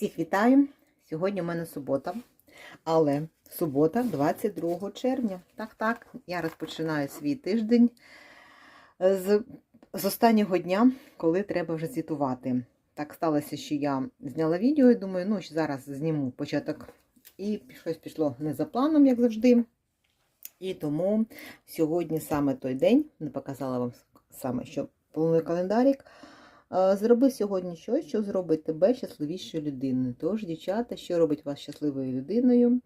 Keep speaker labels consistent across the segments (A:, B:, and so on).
A: Всіх вітаю! Сьогодні у мене субота, але субота 22 червня. Так, так, я розпочинаю свій тиждень з, з останнього дня, коли треба вже звітувати. Так сталося, що я зняла відео і думаю, ну, зараз зніму початок. І щось пішло не за планом, як завжди. І тому сьогодні саме той день, не показала вам саме, що планує календарик. Зроби сьогодні щось, що зробить тебе щасливішою людиною. Тож, дівчата, що робить вас щасливою людиною,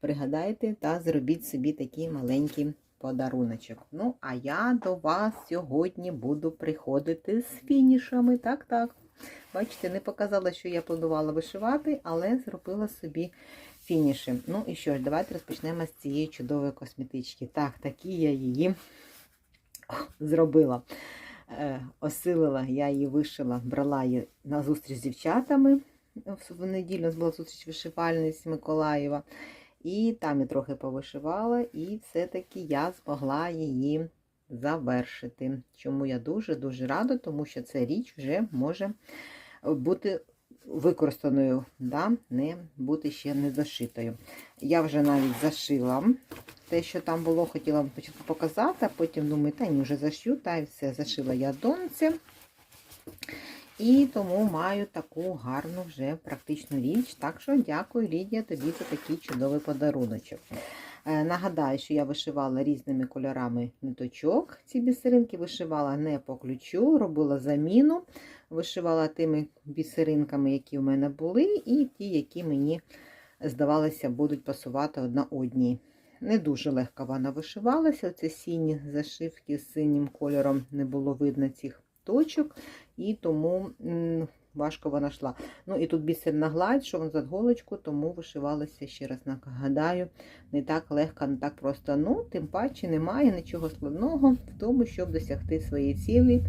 A: пригадайте та зробіть собі такий маленький подаруночок. Ну, а я до вас сьогодні буду приходити з фінішами. Так, так. Бачите, не показала, що я планувала вишивати, але зробила собі фініші. Ну і що ж, давайте розпочнемо з цієї чудової косметички. Так, такі я її зробила. Е, осилила, я її вишила, брала її на зустріч з дівчатами. В неділю у нас була зустріч вишивальниць Миколаєва. І там я трохи повишивала, і все-таки я змогла її завершити. Чому я дуже-дуже рада, тому що ця річ вже може бути використаною, да? не бути ще не зашитою. Я вже навіть зашила те, що там було, хотіла вам спочатку показати, а потім думаю, та ні, вже зашью, та і все, зашила я донці. І тому маю таку гарну вже практичну річ. Так що дякую, Лідія, тобі за такий чудовий подаруночок. Е, Нагадаю, що я вишивала різними кольорами ниточок. Ці бісеринки вишивала не по ключу, робила заміну, вишивала тими бісеринками, які в мене були, і ті, які мені здавалося, будуть пасувати одна одній. Не дуже легко вона вишивалася. Оце сіні зашивки з синім кольором не було видно цих точок, і тому важко вона йшла. Ну і тут бісерна гладь, що вона за голочку, тому вишивалася, ще раз нагадаю, не так легко, не так просто. Ну, тим паче немає нічого складного в тому, щоб досягти своєї цілі.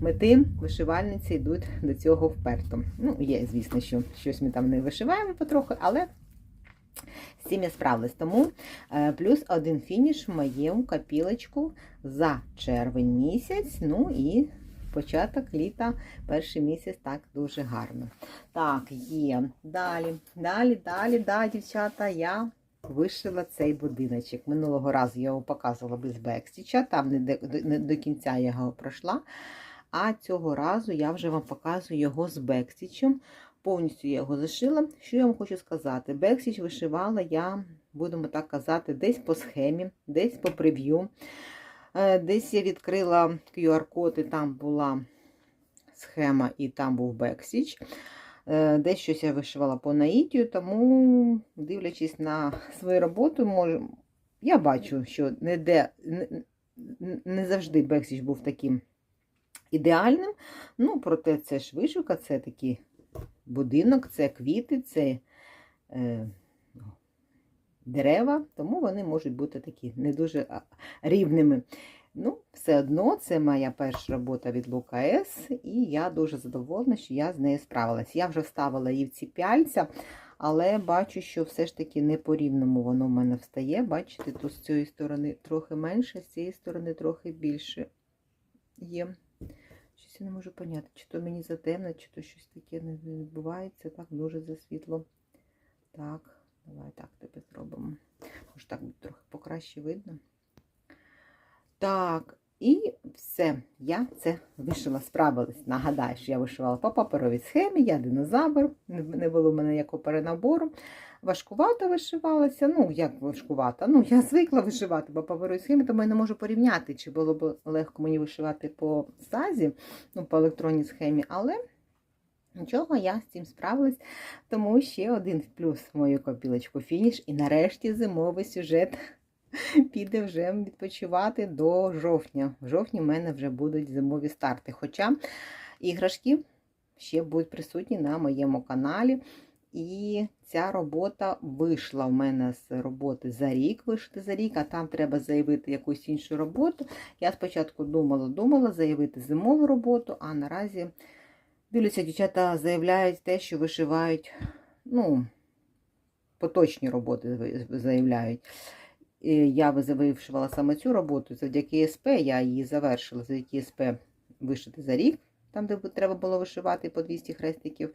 A: Мети вишивальниці йдуть до цього вперто. Ну, є, звісно, що щось ми там не вишиваємо потроху, але. З цим я справилась. Тому е, плюс один фініш в моєму копілочку за червень місяць. Ну і початок літа, перший місяць так дуже гарно. Так, є. Далі, далі, далі, да, дівчата, я вишила цей будиночок. Минулого разу я його показувала без бекстіча, там не до, не до кінця я його пройшла. А цього разу я вже вам показую його з бекстічем. Повністю я його зашила. Що я вам хочу сказати? Бексіч вишивала я, будемо так казати, десь по схемі, десь по прев'ю. Десь я відкрила QR-код, і там була схема, і там був бексіч. Десь щось я вишивала по наїтію, тому, дивлячись на свою роботу, можу... я бачу, що не, де, не, завжди бексіч був таким ідеальним. Ну, проте це ж вишивка, це такі будинок, це квіти, це е, дерева, тому вони можуть бути такі не дуже рівними. Ну, все одно, це моя перша робота від Лука С, і я дуже задоволена, що я з нею справилась. Я вже вставила її в ці пяльця, але бачу, що все ж таки не по-рівному воно в мене встає. Бачите, тут з цієї сторони трохи менше, з цієї сторони трохи більше є. Щось я не можу поняти, чи то мені затемно, чи то щось таке не відбувається. Так, дуже засвітло. Так, давай так тебе зробимо. Може, так буде трохи покраще видно. Так, і все, я це вишила, справилась. Нагадаю, що я вишивала по паперовій схемі, я динозавр, не було в мене ніякого перенабору. Важкувато вишивалася. Ну, як важкувато? Ну, я звикла вишивати по паперовій схемі, тому я не можу порівняти, чи було б легко мені вишивати по сазі, ну, по електронній схемі, але нічого, я з цим справилась. Тому ще один плюс в мою копілочку фініш. І нарешті зимовий сюжет піде вже відпочивати до жовтня. В жовтні в мене вже будуть зимові старти. Хоча іграшки ще будуть присутні на моєму каналі. І ця робота вийшла в мене з роботи за рік, вишити за рік, а там треба заявити якусь іншу роботу. Я спочатку думала, думала заявити зимову роботу, а наразі, дивлюся, дівчата заявляють те, що вишивають, ну, поточні роботи заявляють. Я вишивала саме цю роботу завдяки СП, я її завершила завдяки СП вишити за рік, там, де треба було вишивати по 200 хрестиків.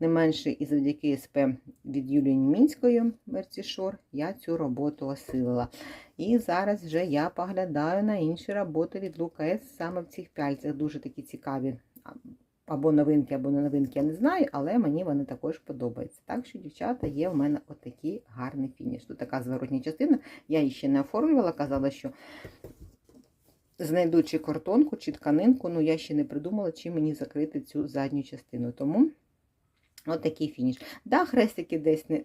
A: не менше і завдяки СП від Юлії Німінської Мерцішор я цю роботу осилила. І зараз вже я поглядаю на інші роботи від Лука С саме в цих пяльцях. Дуже такі цікаві. Або новинки, або не новинки, я не знаю, але мені вони також подобаються. Так що, дівчата, є в мене отакий гарний фініш. Тут така зворотня частина. Я її ще не оформлювала, казала, що знайду чи картонку, чи тканинку, ну я ще не придумала, чим мені закрити цю задню частину. Тому отакий фініш. Да, хрестики десь не,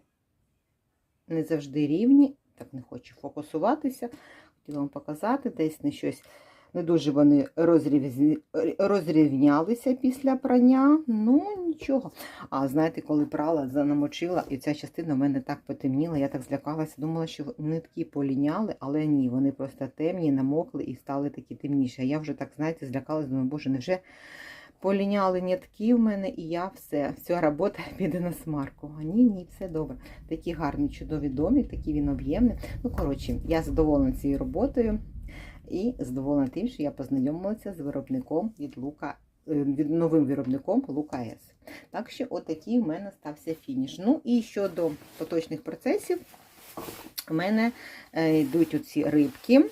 A: не завжди рівні. Так, не хочу фокусуватися. Хотіла вам показати, десь не щось. Не дуже вони розрівні... розрівнялися після прання. Ну, нічого. А знаєте, коли прала, занамочила, і ця частина в мене так потемніла, я так злякалася, думала, що нитки поліняли, але ні, вони просто темні, намокли і стали такі темніші. А я вже так, знаєте, злякалася, думаю, боже, невже поліняли нитки в мене, і я все, вся робота піде на смарку. А ні, ні, все добре. Такі гарні, чудові домі, такі він об'ємний. Ну, коротше, я задоволена цією роботою. І задоволена тим, що я познайомилася з виробником від Лука, е, від новим виробником Лука С. Так що, отакий в мене стався фініш. Ну і щодо поточних процесів, у мене е, йдуть оці рибки.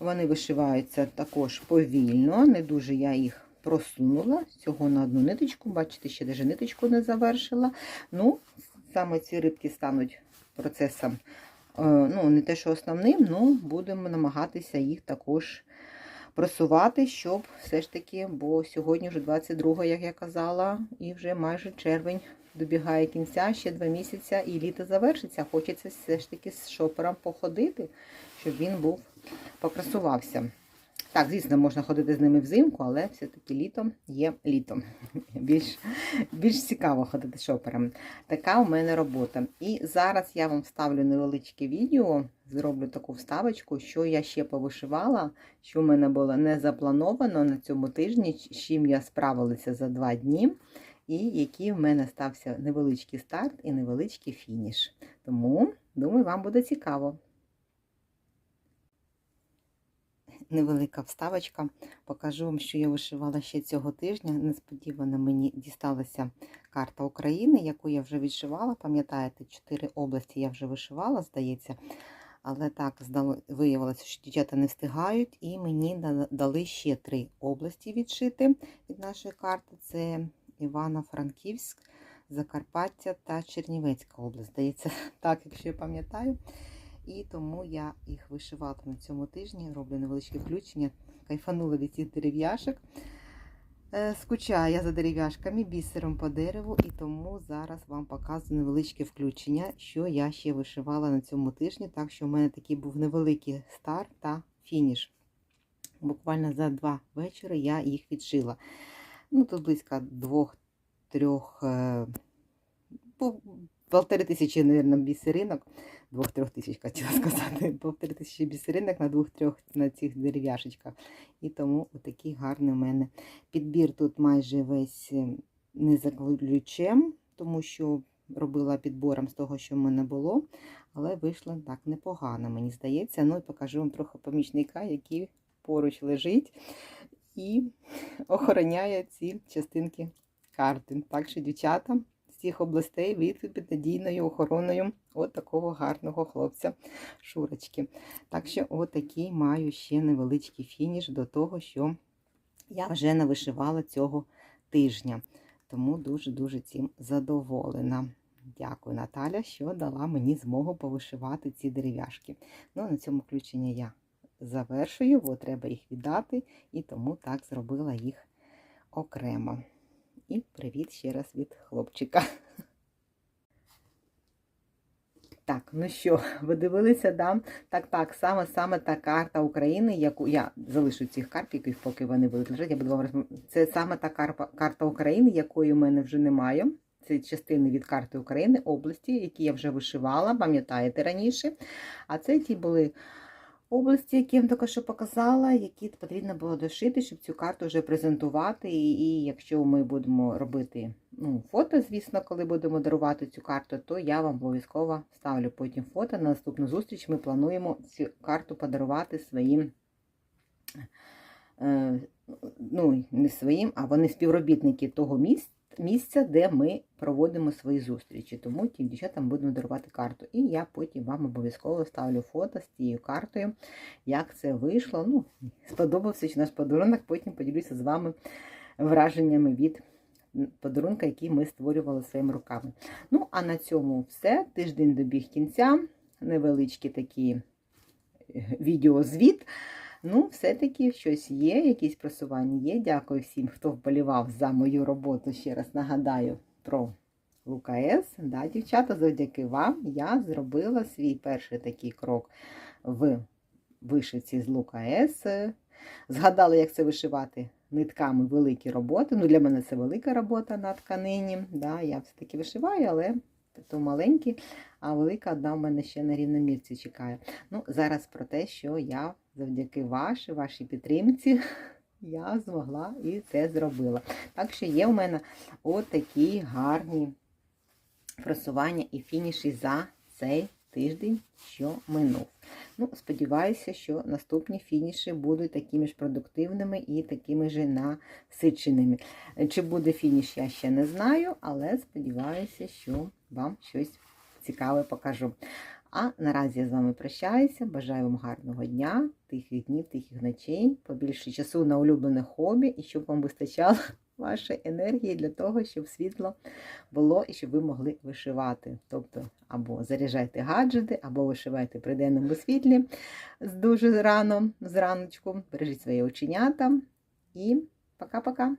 A: Вони вишиваються також повільно, не дуже я їх просунула цього на одну ниточку. Бачите, ще навіть ниточку не завершила. Ну, саме ці рибки стануть процесом ну, не те, що основним, але будемо намагатися їх також просувати, щоб все ж таки, бо сьогодні вже 22, як я казала, і вже майже червень добігає кінця, ще два місяці, і літо завершиться. Хочеться все ж таки з шопером походити, щоб він був покрасувався. Так, звісно, можна ходити з ними взимку, але все-таки літом є літом. Більш більш цікаво ходити шопером. Така у мене робота. І зараз я вам вставлю невеличке відео, зроблю таку вставочку, що я ще повишивала, що в мене було не заплановано на цьому тижні, з чим я справилася за два дні. І який в мене стався невеличкий старт і невеличкий фініш. Тому, думаю, вам буде цікаво. Невелика вставочка. Покажу вам, що я вишивала ще цього тижня. Несподівано мені дісталася карта України, яку я вже відшивала. Пам'ятаєте, чотири області я вже вишивала, здається. Але так, виявилося, що дівчата не встигають, і мені дали ще три області відшити від нашої карти: це Івано-Франківськ, Закарпаття та Чернівецька область. Здається, так, якщо я пам'ятаю. І тому я їх вишивала на цьому тижні, роблю невеличке включення, кайфанула від цих дерев'яшок. Е, скучаю я за дерев'яшками, бісером по дереву, і тому зараз вам показую невеличке включення, що я ще вишивала на цьому тижні. Так що в мене такий був невеликий старт та фініш. Буквально за два вечори я їх відшила. Ну, Тут близько двох-трьох, е, полтори тисячі, мабуть, бісеринок двох-трьох тисяч, хотіла сказати, півтори тисячі бісеринок на двох-трьох на цих дерев'яшечках. І тому отакий гарний у мене підбір тут майже весь не за тому що робила підбором з того, що в мене було. Але вийшло так непогано, мені здається. Ну і покажу вам трохи помічника, який поруч лежить і охороняє ці частинки карти. Так що, дівчата всіх областей від під охороною от такого гарного хлопця Шурочки. Так що, отакий маю ще невеличкий фініш до того, що я вже не вишивала цього тижня. Тому дуже-дуже цим задоволена. Дякую, Наталя, що дала мені змогу повишивати ці дерев'яшки. Ну, на цьому включення я завершую, бо треба їх віддати, і тому так зробила їх окремо. І привіт ще раз від хлопчика. Так, ну що, ви дивилися, да? Так, так, саме саме та карта України, яку я залишу цих карпіків, поки вони будуть лежати. Я буду вам розмовляти. Це саме та карта України, якої в мене вже немає. Це частини від карти України, області, які я вже вишивала, пам'ятаєте раніше. А це ті були області, які я вам що показала, які потрібно було дошити, щоб цю карту вже презентувати. І, і якщо ми будемо робити ну, фото, звісно, коли будемо дарувати цю карту, то я вам обов'язково ставлю потім фото. На наступну зустріч ми плануємо цю карту подарувати своїм. Е, ну, не своїм, а вони співробітники того місця, місця, де ми проводимо свої зустрічі. Тому тим дівчатам будемо дарувати карту. І я потім вам обов'язково ставлю фото з тією картою, як це вийшло. Ну, сподобався чи наш подарунок, потім поділюся з вами враженнями від подарунка, який ми створювали своїми руками. Ну, а на цьому все. Тиждень добіг кінця. Невеличкі такі відеозвіт. Ну, все-таки щось є, якісь просування є. Дякую всім, хто вболівав за мою роботу. Ще раз нагадаю про ЛКС. Да, дівчата, завдяки вам я зробила свій перший такий крок в вишивці з ЛКС. Згадала, як це вишивати нитками великі роботи. Ну, для мене це велика робота на тканині. Да, Я все-таки вишиваю, але то маленькі, а велика одна в мене ще на рівномірці чекає. Ну, Зараз про те, що я завдяки вашій, вашій підтримці я змогла і це зробила. Так що є в мене отакі гарні просування і фініші за цей тиждень, що минув. Ну, Сподіваюся, що наступні фініші будуть такими ж продуктивними і такими ж насиченими. Чи буде фініш, я ще не знаю, але сподіваюся, що вам щось цікаве покажу. А наразі я з вами прощаюся. Бажаю вам гарного дня, тихих днів, тихих ночей, побільше часу на улюблене хобі і щоб вам вистачало вашої енергії для того, щоб світло було і щоб ви могли вишивати. Тобто, або заряджайте гаджети, або вишивайте при денному світлі з дуже рано, зраночку. Бережіть свої оченята і пока-пока!